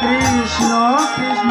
Krishna Krishna.